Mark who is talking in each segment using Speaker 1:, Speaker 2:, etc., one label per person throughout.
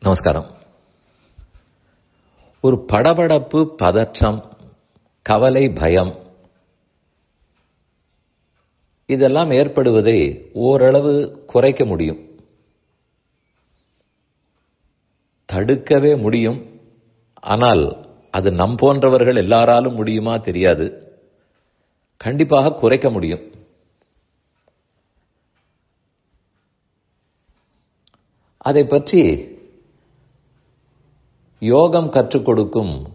Speaker 1: நமஸ்காரம். ஒரு படபடப்பு பதற்றம் கவலை பயம் இதெல்லாம் ஏற்படுவதை ஓரளவு குறைக்க முடியும். தடுக்கவே முடியும். ஆனால் அது நம் போன்றவர்கள் எல்லாராலும் முடியுமா தெரியாது. கண்டிப்பாக குறைக்க முடியும். அதை பற்றி யோகம் கற்றுக் கொடுக்கும்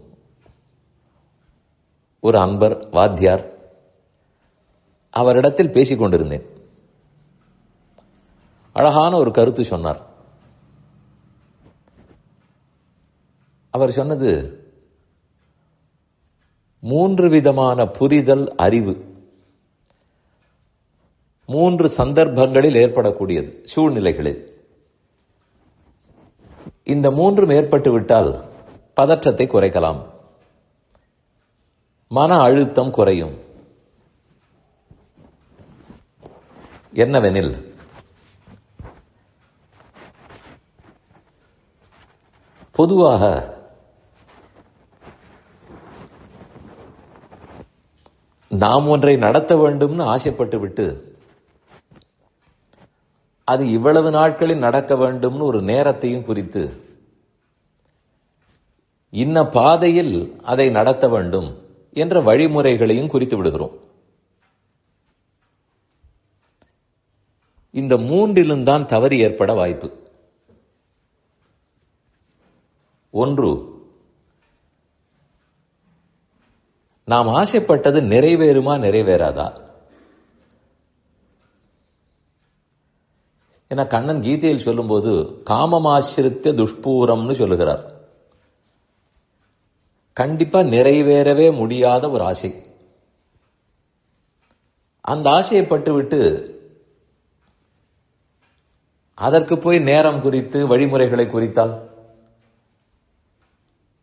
Speaker 1: ஒரு அன்பர் வாத்தியார் அவரிடத்தில் பேசிக் கொண்டிருந்தேன். அழகான ஒரு கருத்து சொன்னார். அவர் சொன்னது மூன்று விதமான புரிதல் அறிவு மூன்று சந்தர்ப்பங்களில் ஏற்படக்கூடியது சூழ்நிலைகளில். இந்த மூன்றும் ஏற்பட்டு விட்டால் பதற்றத்தை குறைக்கலாம். மன அழுத்தம் குறையும். என்னவெனில் பொதுவாக நாம் ஒன்றை நடத்த வேண்டும்னு ஆசைப்பட்டு விட்டு அது இவ்வளவு நாட்களில் நடக்க வேண்டும்னு ஒரு நேரத்தையும் குறித்து இன்ன பாதையில் அதை நடத்த வேண்டும் என்ற வழிமுறைகளையும் குறித்து விடுகிறோம். இந்த மூன்றிலும் தான் தவறு ஏற்பட வாய்ப்பு. ஒன்று நாம் ஆசைப்பட்டது நிறைவேறுமா நிறைவேறாதா? என கண்ணன் கீதையில் சொல்லும்போது காமமாசிரித்த துஷ்பூரம்னு சொல்லுகிறார். கண்டிப்பா நிறைவேறவே முடியாத ஒரு ஆசை. அந்த ஆசையை பட்டுவிட்டு அதற்கு போய் நேரம் குறித்து வழிமுறைகளை குறித்தால்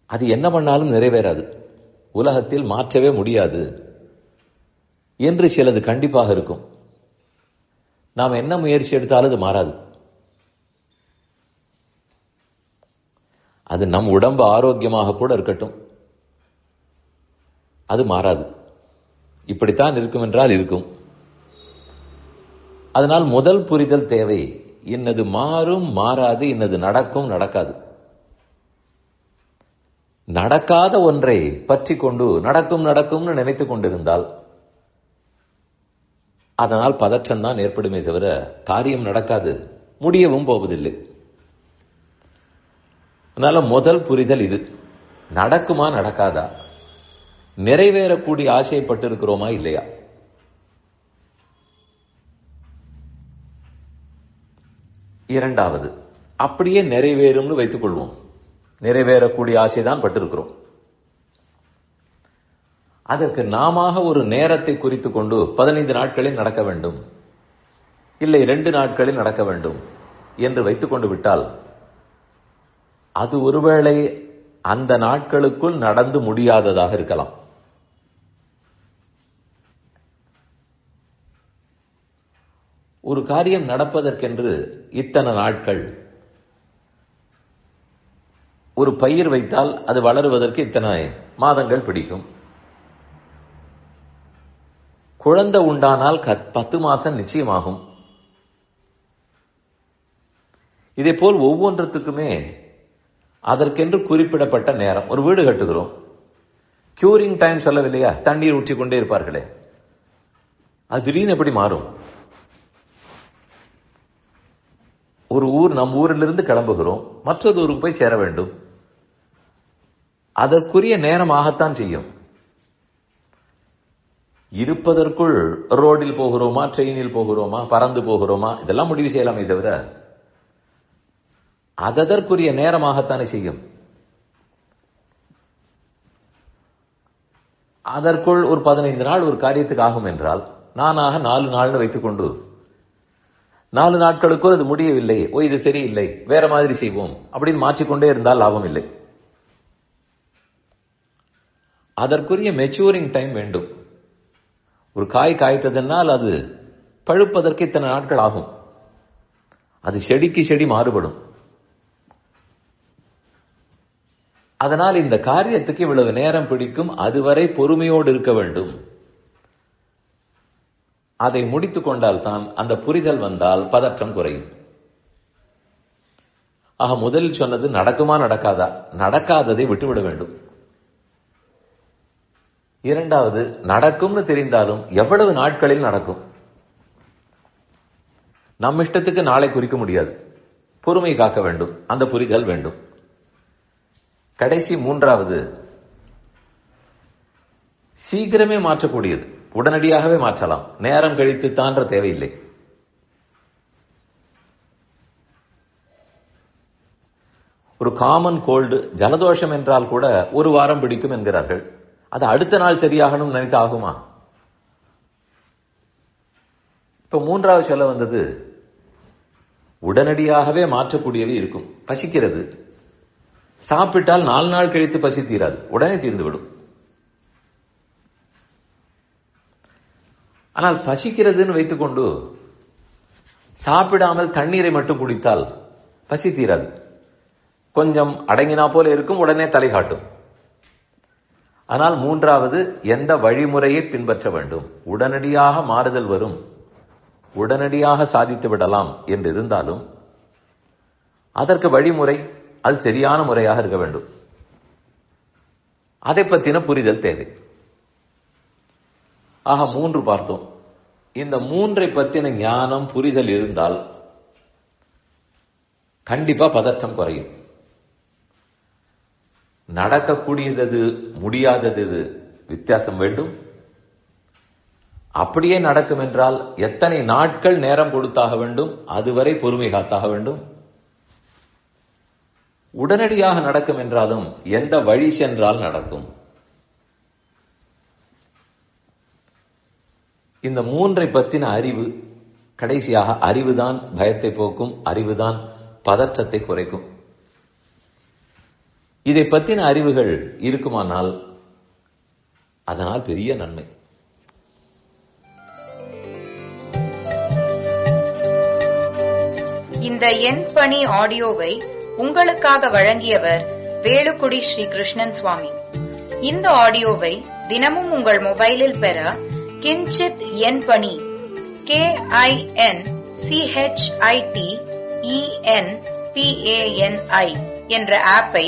Speaker 1: அது என்ன பண்ணாலும் நிறைவேறாது. உலகத்தில் மாற்றவே முடியாது என்று சிலது கண்டிப்பாக இருக்கும். நாம் என்ன முயற்சி எடுத்தாலும் அது மாறாது. அது நம் உடம்பு ஆரோக்கியமாக கூட இருக்கட்டும். அது மாறாது. இப்படித்தான் இருக்கும் என்றால் இருக்கும். அதனால் முதல் புரிதல் தேவை. இன்னது மாறும் மாறாது இன்னது நடக்கும் நடக்காது. நடக்காத ஒன்றை பற்றி கொண்டு நடக்கும் நடக்கும்னு நினைத்து கொண்டிருந்தால் அதனால் பதற்றம் தான் ஏற்படுமே தவிர காரியம் நடக்காது. முடியவும் போவதில்லை. அதனால முதல் புரிதல் இது. நடக்குமா நடக்காதா? நிறைவேறக்கூடிய ஆசைப்பட்டிருக்கிறோமா இல்லையா? இரண்டாவது அப்படியே நிறைவேறும்னு வைத்துக் கொள்வோம் நிறைவேறக்கூடிய ஆசைதான் பட்டிருக்கிறோம். அதற்கு நாம ஒரு நேரத்தை குறித்து கொண்டு பதினைந்து நாட்களில் நடக்க வேண்டும். இல்லை ரெண்டு நாட்களில் நடக்க வேண்டும் என்று வைத்துக் கொண்டு விட்டால் அது ஒருவேளை அந்த நாட்களுக்குள் நடந்து முடியாததாக இருக்கலாம். ஒரு காரியம் நடப்பதற்கென்று இத்தனை நாட்கள் ஒரு பயிர் வைத்தால் அது வளருவதற்கு இத்தனை மாதங்கள் பிடிக்கும். குழந்தை உண்டானால் பத்து மாசம் நிச்சயமாகும். இதே போல் ஒவ்வொன்றத்துக்குமே அதற்கென்று குறிப்பிடப்பட்ட நேரம். ஒரு வீடு கட்டுகிறோம். Curing time சொல்லவில்லையா? தண்ணீர் ஊற்றி கொண்டே இருப்பார்களே. அது திடீர்னு எப்படி மாறும்? ஒரு ஊர் நம் ஊரிலிருந்து கிளம்புகிறோம். மற்றொரு ஊருக்கு போய் சேர வேண்டும். அதற்குரிய நேரமாகத்தான் செய்யும். இருப்பதற்குள் ரோடில் போகிறோமா ட்ரெயினில் போகிறோமா பறந்து போகிறோமா இதெல்லாம் முடிவு செய்யலாமே தவிர அததற்குரிய நேரமாகத்தானே செய்யும். அதற்குள் ஒரு பதினைந்து நாள் ஒரு காரியத்துக்கு ஆகும் என்றால் நானாக நாலு நாள்னு வைத்துக்கொண்டு நாலு நாட்களுக்கோ அது முடியவில்லை ஓ இது சரியில்லை வேற மாதிரி செய்வோம் அப்படின்னு மாற்றிக்கொண்டே இருந்தால் லாபம் இல்லை. அதற்குரிய மெச்சூரிங் டைம் வேண்டும். ஒரு காய் காய்த்ததென்னால் அது பழுப்பதற்கு இத்தனை நாட்கள் ஆகும். அது செடிக்கு செடி மாறுபடும். அதனால் இந்த காரியத்துக்கு இவ்வளவு நேரம் பிடிக்கும். அதுவரை பொறுமையோடு இருக்க வேண்டும். அதை முடித்துக் கொண்டால் தான் அந்த புரிதல் வந்தால் பதற்றம் குறையும். ஆக முதலில் சொன்னது நடக்குமா நடக்காதா? நடக்காததை விட்டுவிட வேண்டும். இரண்டாவது நடக்கும்னு தெரிந்தாலும் எவ்வளவு நாட்களில் நடக்கும்? நம் இஷ்டத்துக்கு நாளை குறிக்க முடியாது. பொறுமை காக்க வேண்டும். அந்த புரிதல் வேண்டும். கடைசி மூன்றாவது சீக்கிரமே மாற்றக்கூடியது. உடனடியாகவே மாற்றலாம். நேரம் கழித்து தான்ற தேவையில்லை. ஒரு காமன் கோல்டு ஜலதோஷம் என்றால் கூட ஒரு வாரம் பிடிக்கும் என்கிறார்கள். அது அடுத்த நாள் சரியாகணும் நினைத்து ஆகுமா? இப்ப மூன்றாவது சொல்ல வந்தது உடனடியாகவே மாற்றக்கூடியவை இருக்கும். பசிக்கிறது. சாப்பிட்டால் நாலு நாள் கழித்து பசி தீராது. உடனே தீர்ந்துவிடும். ஆனால் பசிக்கிறதுன்னு வைத்துக்கொண்டு சாப்பிடாமல் தண்ணீரை மட்டும் குடித்தால் பசி தீராது. கொஞ்சம் அடங்கினா போல இருக்கும் உடனே தலை காட்டும். ஆனால் மூன்றாவது எந்த வழிமுறையை பின்பற்ற வேண்டும்? உடனடியாக மாறுதல் வரும். உடனடியாக சாதித்து விடலாம் என்று இருந்தாலும் அதற்கு வழிமுறை அது சரியான முறையாக இருக்க வேண்டும். அதை பற்றின புரிதல் தேவை. ஆக மூன்று பார்த்தோம். இந்த மூன்றை பற்றின ஞானம் புரிதல் இருந்தால் கண்டிப்பா பதற்றம் குறையும். நடக்கக்கூடியது முடியாதது வித்தியாசம் வேண்டும். அப்படியே நடக்கும் என்றால் எத்தனை நாட்கள் நேரம் கொடுத்தாக வேண்டும் அதுவரை பொறுமை காத்தாக வேண்டும். உடனடியாக நடக்கும் என்றாலும் எந்த வழி சென்றால் நடக்கும். இந்த மூன்றை பற்றின அறிவு கடைசியாக அறிவுதான் பயத்தை போக்கும் அறிவுதான் பதற்றத்தை குறைக்கும். இதை பற்றின அறிவுகள் இருக்குமானால் அதனால் பெரிய நன்மை.
Speaker 2: இந்த எண் பணி ஆடியோவை உங்களுக்காக வழங்கியவர் வேலுக்குடி ஸ்ரீ கிருஷ்ணன் சுவாமி. இந்த ஆடியோவை தினமும் உங்கள் மொபைலில் பெற கிஞ்சித் எண் பணி கே ஐ என் சிஹெச்ஐடி இஎன் என்ற ஆப்பை